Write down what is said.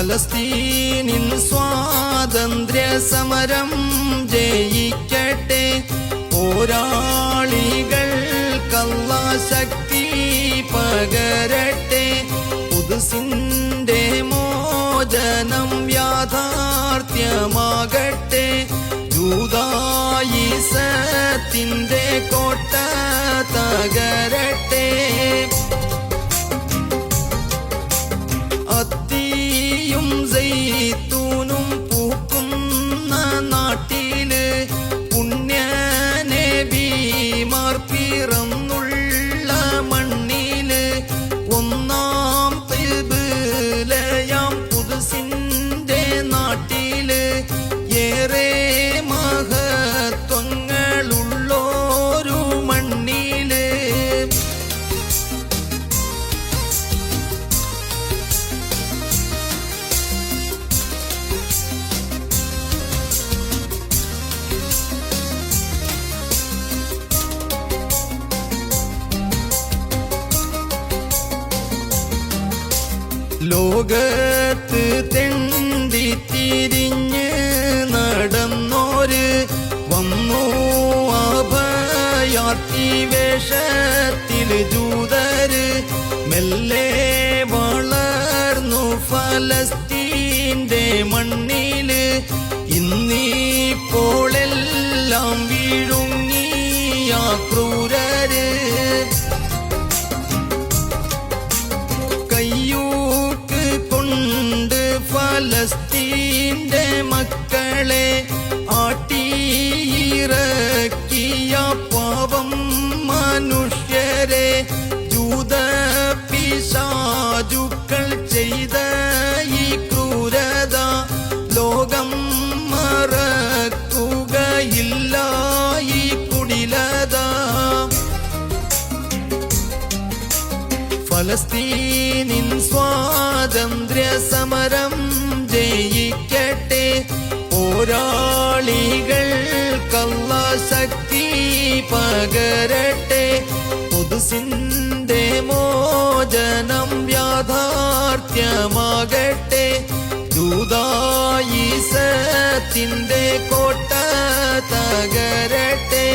ഫലസ്തീനിൻ സ്വാതന്ത്ര്യ സമരം ജയിക്കട്ടെ. പോരാളികൾ കള്ള ശക്തി പകരട്ടെ. പുതുസിന്റെ മോചനം യാഥാർത്ഥ്യമാകട്ടെ. ജൂതായിസത്തിന്റെ കോട്ട പിറന്നുള്ള മണ്ണിൽ ഒന്നാം തിബിലയാം പുതുസിന്റെ നാട്ടിൽ ഏറെ ലോകത്ത് തെണ്ടി തിരിഞ്ഞ് നടന്നോര് വന്നു അഭയാർത്തി വേഷത്തിൽ ജൂതര് മെല്ലെ വളർന്നു ഫലസ്തീന്റെ മണ്ണിൽ. ഇന്നീപ്പോളെല്ലാം വീഴുങ്ങിയ ഫലസ്തീന്റെ മക്കളെ ആട്ടിയിറക്കിയ പാവം മനുഷ്യരെ ജൂത പിശാചുക്കൾ ചെയ്ത ഈ ക്രൂരത ലോകം മറക്കുകയില്ല ഈ കുടിലത. ഫലസ്തീനിൻ സ്വാതന്ത്ര്യ സമരം ജയിക്കട്ടെ. പോരാളികൾ കള്ള പകരട്ടെ. പുതുസിന്റെ മോചനം യാഥാർത്ഥ്യമാകട്ടെ. ദൂതായിസത്തിന്റെ കോട്ട തകരട്ടെ.